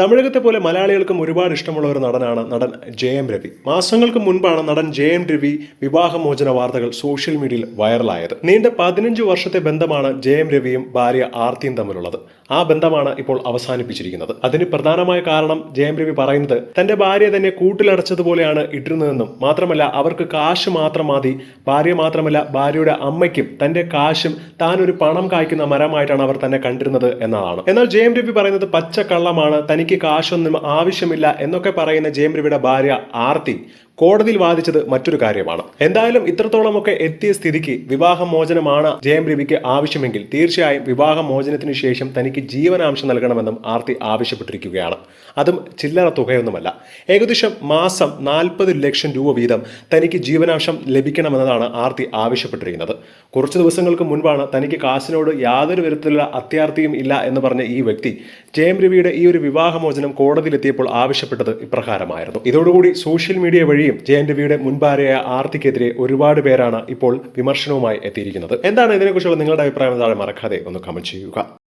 തമിഴകത്തെ പോലെ മലയാളികൾക്കും ഒരുപാട് ഇഷ്ടമുള്ള ഒരു നടനാണ് നടൻ ജയം രവി. മാസങ്ങൾക്ക് മുൻപാണ് നടൻ ജയം രവി വിവാഹമോചന വാർത്തകൾ സോഷ്യൽ മീഡിയയിൽ വൈറലായത്. നീണ്ട പതിനഞ്ച് വർഷത്തെ ബന്ധമാണ് ജയം രവിയും ഭാര്യ ആർത്തിയും തമ്മിലുള്ളത്. ആ ബന്ധമാണ് ഇപ്പോൾ അവസാനിപ്പിച്ചിരിക്കുന്നത്. അതിന് പ്രധാനമായ കാരണം ജയം രവി പറയുന്നത് തന്റെ ഭാര്യ തന്നെ കൂട്ടിലടച്ചതുപോലെയാണ് ഇട്ടിരുന്നതെന്നും മാത്രമല്ല അവർക്ക് കാശ് മാത്രം മതി. ഭാര്യ മാത്രമല്ല ഭാര്യയുടെ അമ്മയ്ക്കും തന്റെ കാശും താൻ ഒരു പണം കായ്ക്കുന്ന മരമായിട്ടാണ് അവർ തന്നെ കണ്ടിരുന്നത് എന്നതാണ്. എന്നാൽ ജയം രവി പറയുന്നത് പച്ചക്കള്ളമാണ്. തനിക്ക് കാശൊന്നും ആവശ്യമില്ല എന്നൊക്കെ പറയുന്ന ജയം രവിയുടെ ഭാര്യ ആർത്തി കോടതിയിൽ വാദിച്ചത് മറ്റൊരു കാര്യമാണ്. എന്തായാലും ഇത്രത്തോളമൊക്കെ എത്തിയ സ്ഥിതിക്ക് വിവാഹമോചനമാണ് ജയം രവിക്ക് ആവശ്യമെങ്കിൽ തീർച്ചയായും വിവാഹമോചനത്തിന് ശേഷം തനിക്ക് ജീവനാംശം നൽകണമെന്നും ആർത്തി ആവശ്യപ്പെട്ടിരിക്കുകയാണ്. അതും ചില്ലറ തുകയൊന്നുമല്ല. ഏകദേശം മാസം നാൽപ്പത് ലക്ഷം രൂപ വീതം തനിക്ക് ജീവനാംശം ലഭിക്കണമെന്നതാണ് ആർത്തി ആവശ്യപ്പെട്ടിരിക്കുന്നത്. കുറച്ച് ദിവസങ്ങൾക്ക് മുൻപാണ് തനിക്ക് കാശിനോട് യാതൊരു വിധത്തിലുള്ള അത്യാർത്ഥിയും ഇല്ല എന്ന് പറഞ്ഞ ഈ വ്യക്തി ജയം രവിയുടെ ഈ ഒരു വിവാഹമോചനം കോടതിയിലെത്തിയപ്പോൾ ആവശ്യപ്പെട്ടത് ഇപ്രകാരമായിരുന്നു. ഇതോടുകൂടി സോഷ്യൽ മീഡിയ വഴിയും എൻ രവിയുടെ മുൻപാരയായ ആർത്തിക്കെതിരെ ഒരുപാട് പേരാണ് ഇപ്പോൾ വിമർശനവുമായി എത്തിയിരിക്കുന്നത്. എന്താണ് ഇതിനെക്കുറിച്ചുള്ള നിങ്ങളുടെ അഭിപ്രായം താഴെ മറക്കാതെ ഒന്ന് കമന്റ് ചെയ്യുക.